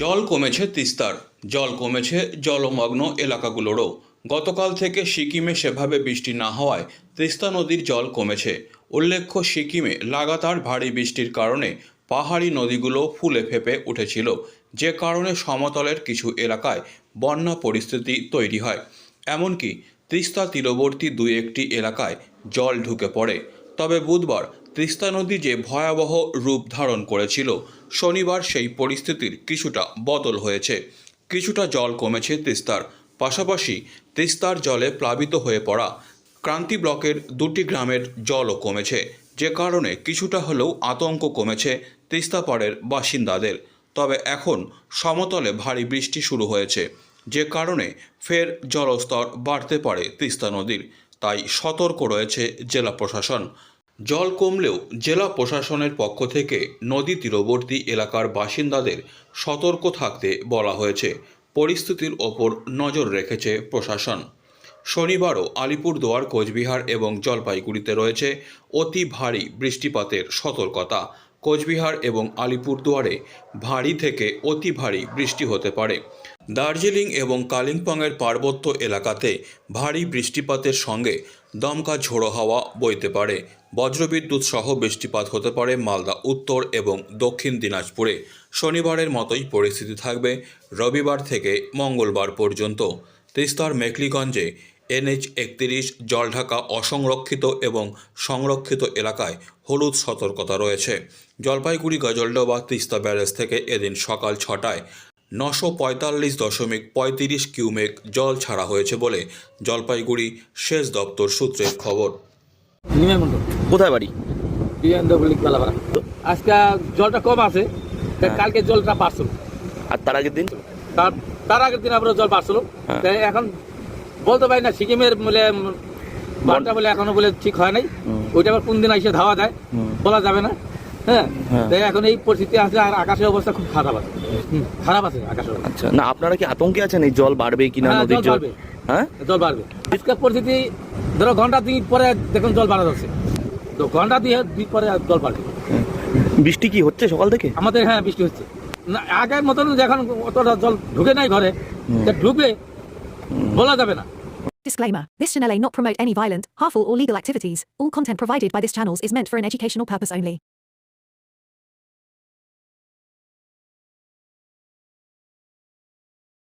জল কমেছে তিস্তার। জল কমেছে জলমগ্ন এলাকাগুলোরও। গতকাল থেকে সিকিমে সেভাবে বৃষ্টি না হওয়ায় তিস্তা নদীর জল কমেছে। উল্লেখ্য, সিকিমে লাগাতার ভারী বৃষ্টির কারণে পাহাড়ি নদীগুলো ফুলে ফেপে উঠেছিল। যে কারণে সমতলের কিছু এলাকায় বন্যা পরিস্থিতি তৈরি হয়। এমনকি তিস্তা তীরবর্তী দুই একটি এলাকায় জল ঢুকে পড়ে। তবে বুধবার তিস্তা নদী যে ভয়াবহ রূপ ধারণ করেছিল, শনিবার সেই পরিস্থিতির কিছুটা বদল হয়েছে। কিছুটা জল কমেছে তিস্তার। পাশাপাশি তিস্তার জলে প্লাবিত হয়ে পড়া ক্রান্তি ব্লকের দুটি গ্রামের জলও কমেছে। যে কারণে কিছুটা হলেও আতঙ্ক কমেছে তিস্তাপাড়ের বাসিন্দাদের। তবে এখন সমতলে ভারী বৃষ্টি শুরু হয়েছে। যে কারণে ফের জলস্তর বাড়তে পারে তিস্তা নদীর। তাই সতর্ক রয়েছে জেলা প্রশাসন। জল কমলেও জেলা প্রশাসনের পক্ষ থেকে নদী তীরবর্তী এলাকার বাসিন্দাদের সতর্ক থাকতে বলা হয়েছে। পরিস্থিতির ওপর নজর রেখেছে প্রশাসন। শনিবারও আলিপুরদুয়ার, কোচবিহার এবং জলপাইগুড়িতে রয়েছে অতি ভারী বৃষ্টিপাতের সতর্কতা। কোচবিহার এবং আলিপুরদুয়ারে ভারী থেকে অতি ভারী বৃষ্টি হতে পারে। দার্জিলিং এবং কালিম্পংয়ের পার্বত্য এলাকাতে ভারী বৃষ্টিপাতের সঙ্গে দমকা ঝোড়ো হাওয়া বইতে পারে। বজ্রবিদ্যুৎ সহ বৃষ্টিপাত হতে পারে মালদা, উত্তর এবং দক্ষিণ দিনাজপুরে। শনিবারের মতোই পরিস্থিতি থাকবে, রবিবার থেকে মঙ্গলবার পর্যন্ত। তিস্তার মেকলিগঞ্জে এনএইচ একত্রিশ, জলঢাকা অসংরক্ষিত এবং সংরক্ষিত এলাকায় হলুদ সতর্কতা রয়েছে। জলপাইগুড়ি, গজলডোবা, তিস্তা ব্যারেজ থেকে এদিন সকাল ছটায় নশো পঁয়তাল্লিশ দশমিক পঁয়ত্রিশ কিউমেক জল ছাড়া হয়েছে বলে জলপাইগুড়ি সেচ দপ্তর সূত্রের খবর। কোথায় বাড়ি? আজকে জলটা কম আছে হ্যাঁ। কালকে জলটা বাড়ছিল। আর তার আগের দিন? তার তার আগের দিন আবার জল বাড়ছিল। হ্যাঁ। তাই এখন বলতে পারি না সিকিমের বলে বানটা বলে এখনও বলে ঠিক হয় নাই। ওইটা আবার কোন দিন এসে ধাওয়া দেয় বলা যাবে না। হ্যাঁ? হ্যাঁ। তাই এখন এই পরিস্থিতি আছে আর আকাশের অবস্থা খুব খারাপ আছে। খারাপ আছে আকাশের আচ্ছা না আপনারা কি আতঙ্কে আছেন? এই জল বাড়বে কিনা হ্যাঁ, নদীর জল। হ্যাঁ? জল বাড়বে। আজকের পরিস্থিতি ধরো ঘণ্টা দুই পরে দেখুন জল বাড়া যাচ্ছে। তো ঘণ্টা দুই দুই পরে জল বাড়বে। বৃষ্টি কি হচ্ছে সকাল থেকে? আমাদের হ্যাঁ বৃষ্টি হচ্ছে। না আগের মতন এখন অতটা জল ঢুকে নাই ঘরে ঢুকবে বলা যাবে না। Disclaimer This channel may not promote any violent, harmful, or legal activities. All content provided by this channel is meant for an educational purpose only.